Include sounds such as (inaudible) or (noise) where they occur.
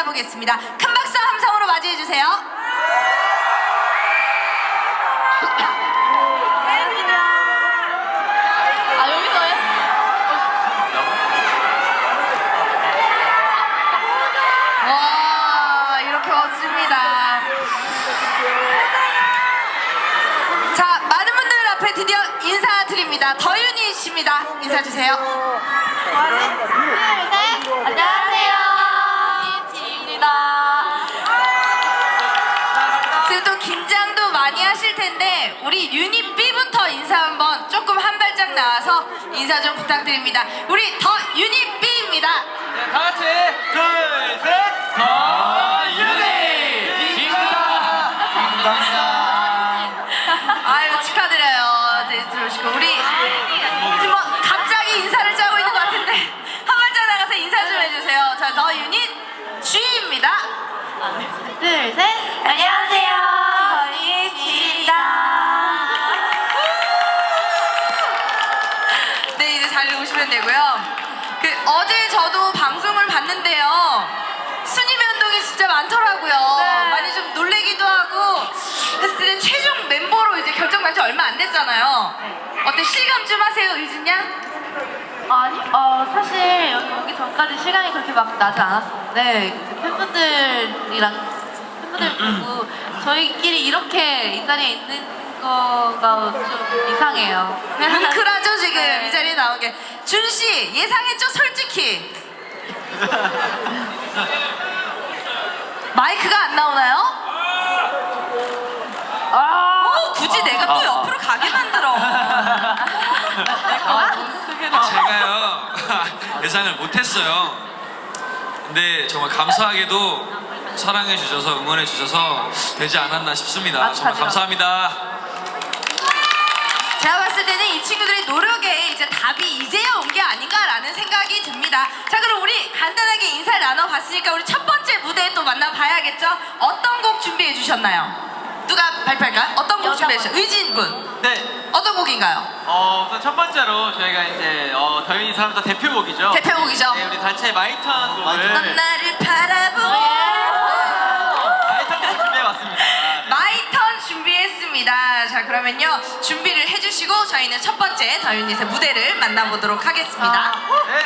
만나보겠습니다. 큰 박수 함성으로 맞이해 주세요. 아 여기서요? 와 이렇게 멋집니다. 자 많은 분들 앞에 드디어 인사드립니다. 더윤희 씨입니다. 인사 주세요. 네, 안녕하 우리 유닛 B부터 인사 한번 조금 한 발짝 나와서 인사 좀 부탁드립니다. 우리 더 유닛 B입니다. 다 같이 둘, 셋. 더 유니 아유 축하드려요. 네, 들어오시고 우리 지금 뭐 갑자기 인사를 짜고 있는 것 같은데 한 발짝 나가서 인사 좀 해주세요. 자, 더 유닛 G입니다. 둘, 셋. 안녕하세요. 네, 이제 자리로 오시면 되고요. 그 어제 저도 방송을 봤는데요. 순위 변동이 진짜 많더라고요. 네. 많이 좀 놀래기도 하고. 그랬을 때 최종 멤버로 이제 결정난 지 얼마 안 됐잖아요. 어때 실감 좀 하세요, 유진 양? 아니, 어, 사실 여기 오기 전까지 시간이 그렇게 막 나지 않았었는데 이제 팬분들이랑 팬분들 보고 저희끼리 이렇게 이 자리에 있는 거가 좀 이상해요. 뭉클하죠 지금 네. 이 자리에 나온 게. 준 씨 예상했죠, 솔직히. 마이크가 안 나오나요? 아, 어, 굳이 내가 또 옆으로 가게 만들어. 제가요 (laughs) 예상을 못했어요. 근데 정말 감사하게도 사랑해 주셔서 응원해 주셔서 되지 않았나 싶습니다. 아, 정말. 감사합니다. 제가 봤을 때는 이 친구들의 노력에 이제 답이 이제야 온 게 아닌가라는 생각이 듭니다. 자, 그럼 우리 간단하게 인사를 나눠봤으니까 우리 첫 번째 무대 또 만나봐야겠죠? 어떤 곡 준비해 주셨나요? 누가 발표할까요? 어떤 곡 준비해 주셨어요? 의진 군. 네. 어떤 곡인가요? 어, 우선 첫 번째로 저희가 이제 어, 더윤이 사람들 대표곡이죠. 대표곡이죠? 네, 우리 단체 마이턴 곡을 넌 나를 바라보고 마이턴 곡 준비해봤습니다. 네. 마이턴 자, 그러면요. 준비를 해주시고 저희는 첫 번째 더유닛의 무대를 만나보도록 하겠습니다. 아. 네.